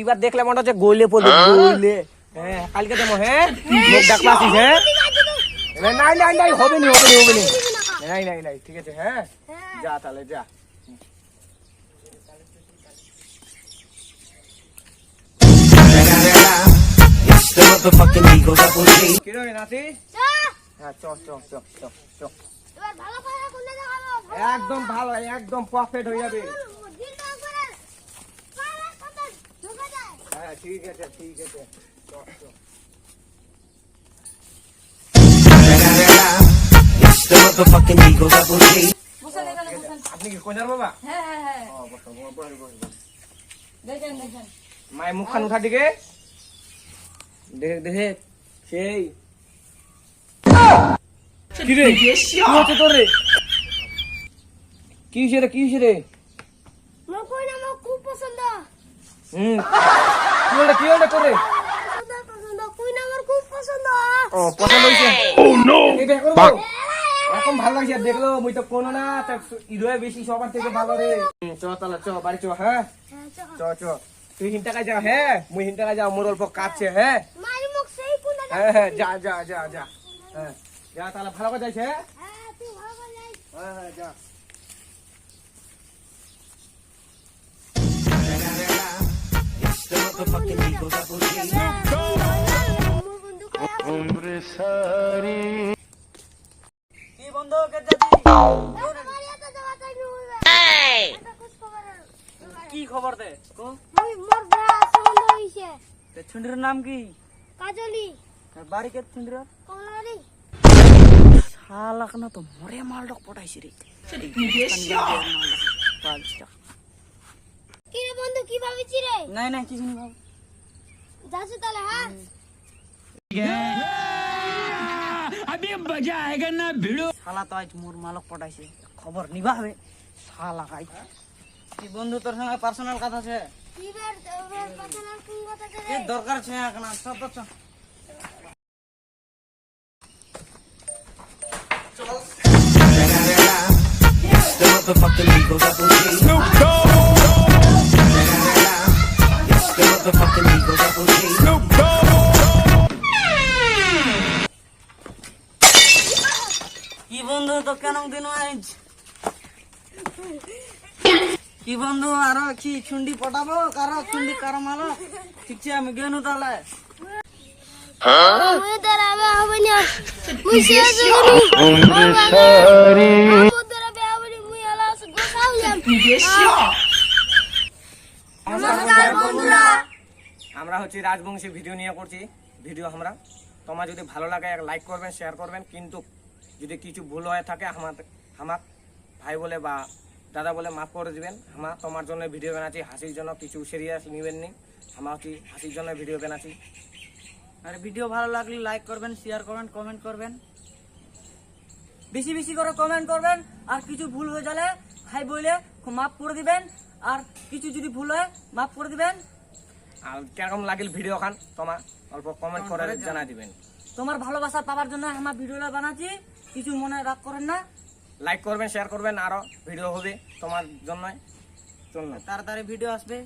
এবার দেখলে মনে হচ্ছে গইলে পড়বে গইলে হ্যাঁ কালকে যাব হ্যাঁ হ্যাঁ নাই নাই নাই হবে নি হবে নি হবে নি নাই নাই ঠিক আছে হ্যাঁ যা তাহলে যা the motherfucking Eagle Double G. কি নাতি হ্যাঁ চ চ চ চ চ একদম ভালো একদম পারফেক্ট হয়ে যাবে হ্যাঁ ঠিক আছে ঠিক আছে চ, চ। The motherfucking Eagle Double G. আপনি কি কইনার বাবা হ্যাঁ হ্যাঁ হ্যাঁ। দেখেন দেখেন মায়ের মুখখান উঠা দিকে দেখে দেখে সেই। কি রে? কি হচ্ছে তোর রে? কি রে কি রে? খুব পছন্দ। হুম। কি হলো কি হলো তোর রে? পছন্দ কুইন আমার খুব পছন্দ। ও পছন্দ হয়েছে। ও নো এখন ভালো লাগছে দেখল মুই তো কোনো না তা ইদয়ে বেশি সবার থেকে ভালো রে। চ তাহলে চ বাড়ি চ হ্যাঁ? চ চ। তুই হিনটাকা যা হ্যাঁ? মুই হিনটাকা যা মোর অল্প কাছে হ্যাঁ। মারি মুখ সেই কোন হ্যাঁ হ্যাঁ যা যা যা যা। হ্যাঁ। যা তাহলে ভালো করে যাইছে হ্যাঁ? হ্যাঁ তুই ভালো করে যাই হ্যাঁ হ্যাঁ যা। কয় কি বন্ধু কে যাচ্ছি আমার এত যাওয়া তাই নুবে এই এটা কুছ খবর কি খবর দে? কো? মুই মোর বড় সম্বন্ধ হইছে। তে ছুন্ডির নাম কি? কাজলি। আর বাড়ি কে ছুন্ডির কমলারি শালাক না তো মরে মালডক পটাইছি রে। কি রে বন্ধু কি ভাবিছি রে? নাই নাই কিছু নেই বাবু যাচ্ছি তাহলে হ্যাঁ? শালা তো আজ মোর মালক পটাইছে। খবর নিবা হবে শালা খাই কি বন্ধু তোর সঙ্গে পার্সোনাল কথা আছে কি দরকার আছে এখন চল তো চল It's the motherfucking Eagle Double G. Snoop Dogg. It's the motherfucking Eagle Double G. Snoop কি বন্ধু তো কেন দিন আজ কি বন্ধু আরও কি চুন্ডি পটাবো? কারও চুন্ডি কারও মালো ঠিক আছে আমি গেনু তাহলে। বন্ধুরা আমরা হচ্ছে রাজবংশী ভিডিও নিয়ে করছি। ভিডিও আমরা। তোমার যদি ভালো লাগে এক লাইক করবেন শেয়ার করবেন। কিন্তু যদি কিছু ভুল হয়ে থাকে আমার আমার ভাই বলে বা দাদা বলে মাফ করে দিবেন। আমার তোমার জন্য ভিডিও বানাচ্ছি হাসির জন্য কিছু সিরিয়াস নিবেন নি আমার হচ্ছে হাসির জন্য ভিডিও বানাচ্ছি? আর ভিডিও ভালো লাগলে লাইক করবেন শেয়ার করবেন কমেন্ট করবেন। বেশি বেশি করে কমেন্ট করবেন আর কিছু ভুল হয়ে গেলে ভাই বলে মাফ করে দিবেন আর কিছু যদি ভুল হয় মাফ করে দিবেন। আর কীরকম লাগিল ভিডিও খান? তোমার অল্প কমেন্ট করে জানা দিবেন। তোমার ভালোবাসা পাওয়ার জন্য আমার ভিডিওটা বানাচ্ছি। কিছু মনে রাগ করেন না। লাইক করবেন শেয়ার করবেন আরও ভিডিও হবে তোমার জন্য তাড়াতাড়ি ভিডিও আসবে।